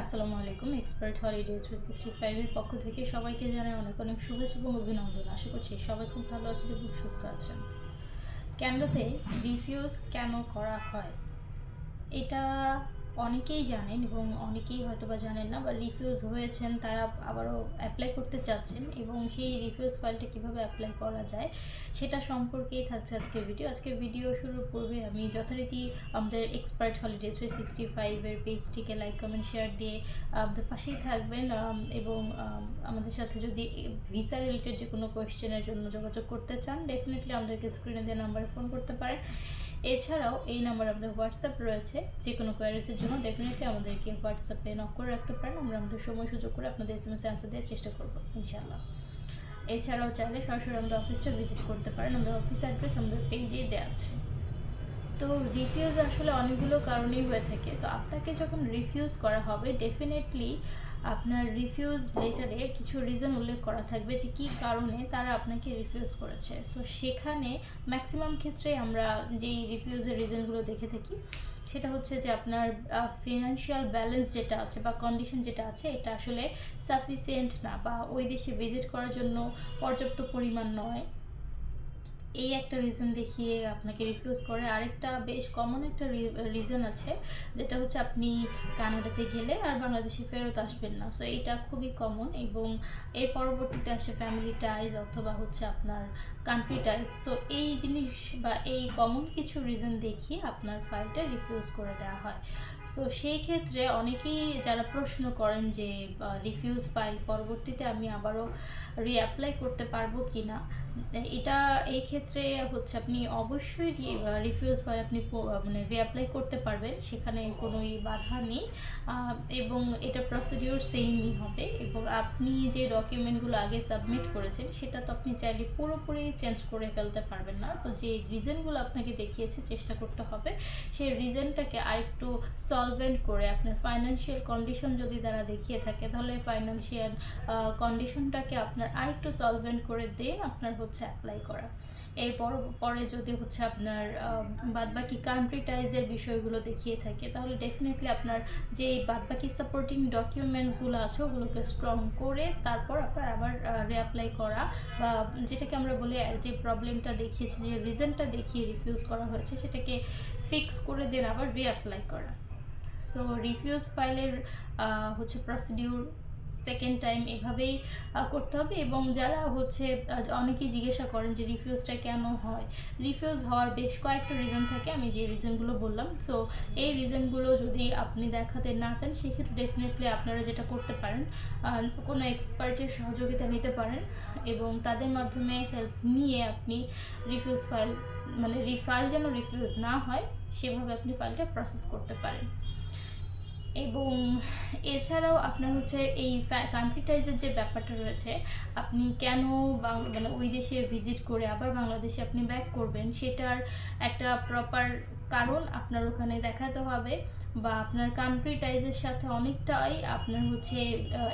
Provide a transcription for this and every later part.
আসসালামু আলাইকুম expert holiday three sixty ফাইভের পক্ষ থেকে সবাইকে জানাই অনেক অনেক শুভেচ্ছা এবং অভিনন্দন। আশা করছি সবাই খুব ভালো আছেন এবং সুস্থ আছেন। ক্যানাডাতে রিফিউজ কেন করা হয়? এটা অনেকেই জানেন এবং অনেকেই হয়তো বা জানেন না বা রিফিউজ হয়েছেন, তারা আবারও অ্যাপ্লাই করতে চাচ্ছেন এবং সেই রিফিউজ ফাইলটা কীভাবে অ্যাপ্লাই করা যায় সেটা সম্পর্কেই থাকছে আজকের ভিডিও আজকের ভিডিও শুরুর পূর্বে আমি যথারীতি আমাদের এক্সপার্ট হলিডে থ্রি সিক্সটি ফাইভের পেজটিকে লাইক কমেন্ট শেয়ার দিয়ে আমাদের পাশেই থাকবেন এবং আমাদের সাথে যদি ভিসা রিলেটেড যে কোনো কোয়েশ্চেনের জন্য যোগাযোগ করতে চান ডেফিনেটলি আমাদেরকে স্ক্রিনে দিয়ে নাম্বারে ফোন করতে পারেন। এছাড়াও এই নাম্বার আমাদের হোয়াটসঅ্যাপ রয়েছে যে কোনো কোয়ারিজের জন্য ডেফিনেটলি আমাদেরকে হোয়াটসঅ্যাপে নক করে রাখতে পারেন, আমরা আমাদের সময় সুযোগ করে আপনাদের এস এম এস অ্যান্সার দেওয়ার চেষ্টা করব, ইনশাআল্লাহ। এছাড়াও চাইলে সরাসরি আমাদের অফিসটা ভিজিট করতে পারেন, আমাদের অফিস অ্যাড্রেস আমাদের পেজেই দেওয়া আছে। তো রিফিউজ আসলে অনেকগুলো কারণেই হয়ে থাকে সো আপনাকে যখন রিফিউজ করা হবে ডেফিনেটলি আপনার রিফিউজ লেটারে কিছু রিজন উল্লেখ করা থাকবে যে কী কারণে তারা আপনাকে রিফিউজ করেছে। সো সেখানে ম্যাক্সিমাম ক্ষেত্রে আমরা যেই রিফিউজের রিজনগুলো দেখে থাকি, সেটা হচ্ছে যে আপনার ফিনান্সিয়াল ব্যালেন্স যেটা আছে বা কন্ডিশন যেটা আছে, এটা আসলে সাফিসিয়েন্ট না বা ওই দেশে ভিজিট করার জন্য পর্যাপ্ত পরিমাণ নয়। এই একটা রিজন দেখিয়ে আপনাকে রিফিউজ করে। আরেকটা বেশ কমন একটা রিজন আছে, যেটা হচ্ছে আপনি কানাডাতে গেলে আর বাংলাদেশে ফেরত আসবেন না। সো এইটা খুবই কমন এবং এর পরবর্তীতে আসে ফ্যামিলি টাইজ অথবা হচ্ছে আপনার কান্ট্রি টাইজ সো এই জিনিস বা এই কমন কিছু রিজন দেখিয়ে আপনার ফাইলটা রিফিউজ করে দেওয়া হয়। সো সেই ক্ষেত্রে অনেকেই যারা প্রশ্ন করেন যে রিফিউজ ফাইল পরবর্তীতে আমি আবারও রিঅ্যাপ্লাই করতে পারব কি না এটা এই ক্ষেত্রে হচ্ছে আপনি অবশ্যই রিফিউজ ফাইল আপনি মানে রিঅ্যাপ্লাই করতে পারবেন। সেখানে কোনোই বাধা নেই। এবং এটা প্রসিডিওর সেমই হবে। এবং আপনি যে ডকুমেন্টগুলো আগে সাবমিট করেছেন সেটা তো আপনি চাইলে পুরোপুরি চেঞ্জ করে ফেলতে পারবেন না। সো যে রিজনগুলো আপনাকে দেখিয়েছে চেষ্টা করতে হবে। সেই রিজনটাকে আরেকটু সলভেন্ট করে আপনার ফাইন্যান্সিয়াল কন্ডিশন যদি তারা দেখিয়ে থাকে তাহলে ফাইন্যান্সিয়াল কন্ডিশনটাকে আপনার আরেকটু সলভেন্ট করে দিয়ে আপনার হচ্ছে অ্যাপ্লাই করা। এরপর পরে যদি হচ্ছে আপনার বাদবাকি কান্ট্রি টাইজের বিষয়গুলো দেখিয়ে থাকে, তাহলে ডেফিনেটলি আপনার যে বাদবাকি সাপোর্টিং ডকুমেন্টসগুলো আছে, ওগুলোকে স্ট্রং করে তারপর আপনার আবার রিঅ্যাপ্লাই করা বা যেটাকে আমরা বলি যে প্রবলেমটা দেখিয়েছি, যে রিজনটা দেখিয়ে রিফিউজ করা হয়েছে, সেটাকে ফিক্স করে দেন আবার রিঅ্যাপ্লাই করা। সো রিফিউজ ফাইলের হচ্ছে প্রসিডিউর সেকেন্ড টাইম এভাবেই করতে হবে এবং যারা হচ্ছে অনেকেই জিজ্ঞাসা করেন যে রিফিউজটা কেন হয়? রিফিউজ হওয়ার বেশ কয়েকটা রিজন থাকে, আমি যে রিজনগুলো বললাম। সো এই রিজনগুলো যদি আপনি দেখাতে না চান, সেক্ষেত্রে ডেফিনেটলি আপনারা যেটা করতে পারেন কোনো এক্সপার্টের সহযোগিতা নিতে পারেন এবং তাদের মাধ্যমে হেল্প নিয়ে আপনি রিফিউজ ফাইল মানে রিফাইল যেন রিফিউজ না হয়, সেভাবে আপনি ফাইলটা প্রসেস করতে পারেন। এবং এছাড়াও আপনার হচ্ছে এই কান্ট্রি টাইজের যে ব্যাপারটা রয়েছে, আপনি কেন মানে ওই দেশে ভিজিট করে আবার বাংলাদেশে আপনি ব্যাক করবেন সেটার একটা প্রপার কারণ আপনার ওখানে দেখাতে হবে বা আপনার কান্ট্রি টাইজের সাথে অনেকটাই আপনার হচ্ছে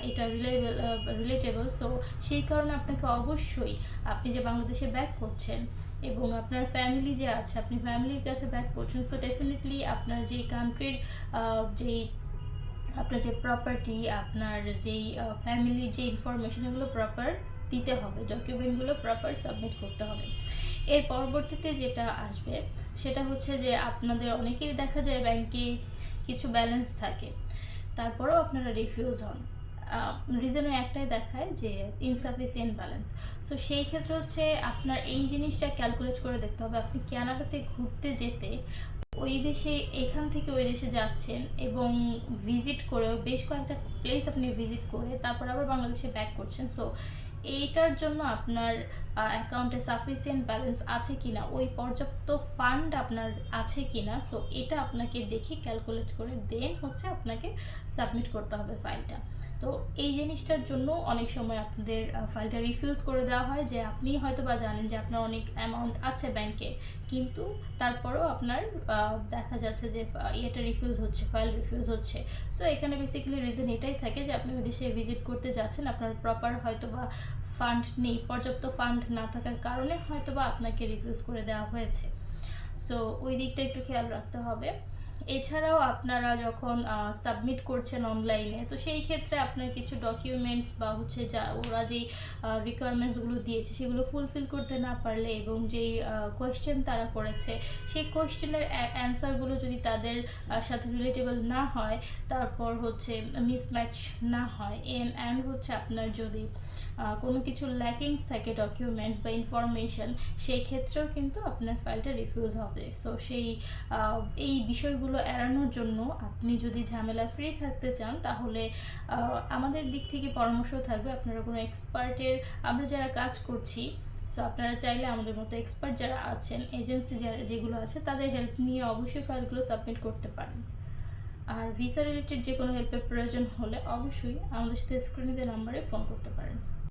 এটা রিলেবল রিলেটেবল সো সেই কারণে আপনাকে অবশ্যই আপনি যে বাংলাদেশে ব্যাক করছেন এবং আপনার ফ্যামিলি যে আছে, আপনি ফ্যামিলির কাছে ব্যাক করছেন সো ডেফিনেটলি আপনার যে কান্ট্রির যেই আপনার যে প্রপার্টি আপনার যেই ফ্যামিলির যে ইনফরমেশন এগুলো প্রপার দিতে হবে ডকুমেন্টগুলো প্রপার সাবমিট করতে হবে। এর পরবর্তীতে যেটা আসবে, সেটা হচ্ছে যে আপনাদের অনেকেরই দেখা যায় ব্যাংকে কিছু ব্যালেন্স থাকে। তারপরেও আপনারা রিফিউজ হন। রিজনও একটাই দেখায় যে ইনসাফিসিয়েন্ট ব্যালেন্স সো সেই ক্ষেত্রে হচ্ছে আপনার এই জিনিসটা ক্যালকুলেট করে দেখতে হবে, আপনি কানাডাতে ঘুরতে যেতে ওই দেশে, এখান থেকে ওই দেশে যাচ্ছেন এবং ভিজিট করে, বেশ কয়েকটা প্লেস আপনি ভিজিট করে, তারপর আবার বাংলাদেশে ব্যাক করছেন। সো এইটার জন্য আপনার অ্যাকাউন্টে সাফিসিয়েন্ট ব্যালেন্স আছে কিনা, ওই পর্যাপ্ত ফান্ড আপনার আছে কিনা সো এটা আপনাকে দেখে ক্যালকুলেট করে দেন হচ্ছে আপনাকে সাবমিট করতে হবে ফাইলটা তো এই জিনিসটার জন্য অনেক সময় আপনাদের ফাইলটা রিফিউজ করে দেওয়া হয় যে আপনি হয়তো বা জানেন যে আপনার অনেক অ্যামাউন্ট আছে ব্যাংকে কিন্তু তারপরেও আপনার দেখা যাচ্ছে যে ইয়েটা রিফিউজ হচ্ছে ফাইল রিফিউজ হচ্ছে। সো এখানে বেসিক্যালি রিজন এটাই থাকে যে আপনি ওই দেশে ভিজিট করতে যাচ্ছেন, আপনার প্রপার হয়তো বা ফান্ড নেই, পর্যাপ্ত ফান্ড না থাকার কারণে হয়তোবা আপনাকে রিফিউজ করে দেওয়া হয়েছে। সো ওই দিকটা একটু খেয়াল রাখতে হবে। এছাড়াও আপনারা যখন সাবমিট করছেন অনলাইনে তো সেই ক্ষেত্রে আপনার কিছু ডকুমেন্টস বা হচ্ছে যা, ওরা যেই রিকোয়ারমেন্টসগুলো দিয়েছে, সেগুলো ফুলফিল করতে না পারলে এবং যেই কোয়েশ্চেন তারা করেছে, সেই কোয়েশ্চেনের অ্যান্সারগুলো যদি তাদের সাথে রিলেটেবল না হয়, তারপর হচ্ছে মিসম্যাচ না হয় এন অ্যান্ড হচ্ছে আপনার যদি কোনো কিছু ল্যাকিংস থাকে ডকুমেন্টস বা ইনফরমেশন সেই ক্ষেত্রেও কিন্তু আপনার ফাইলটা রিফিউজ হবে। সো সেই এই বিষয়গুলো এড়ানোর জন্য আপনি যদি ঝামেলা ফ্রি থাকতে চান, তাহলে আমাদের দিক থেকে পরামর্শ থাকবে আপনারা কোনো এক্সপার্টের আমরা যারা কাজ করছি সো আপনারা চাইলে আমাদের মতো এক্সপার্ট যারা আছেন এজেন্সি যারা, যেগুলো আছে, তাদের হেল্প নিয়ে অবশ্যই ফাইলগুলো সাবমিট করতে পারেন। আর ভিসা রিলেটেড যে কোনো হেল্পের প্রয়োজন হলে অবশ্যই আমাদের সাথে স্ক্রিনে নাম্বারে ফোন করতে পারেন।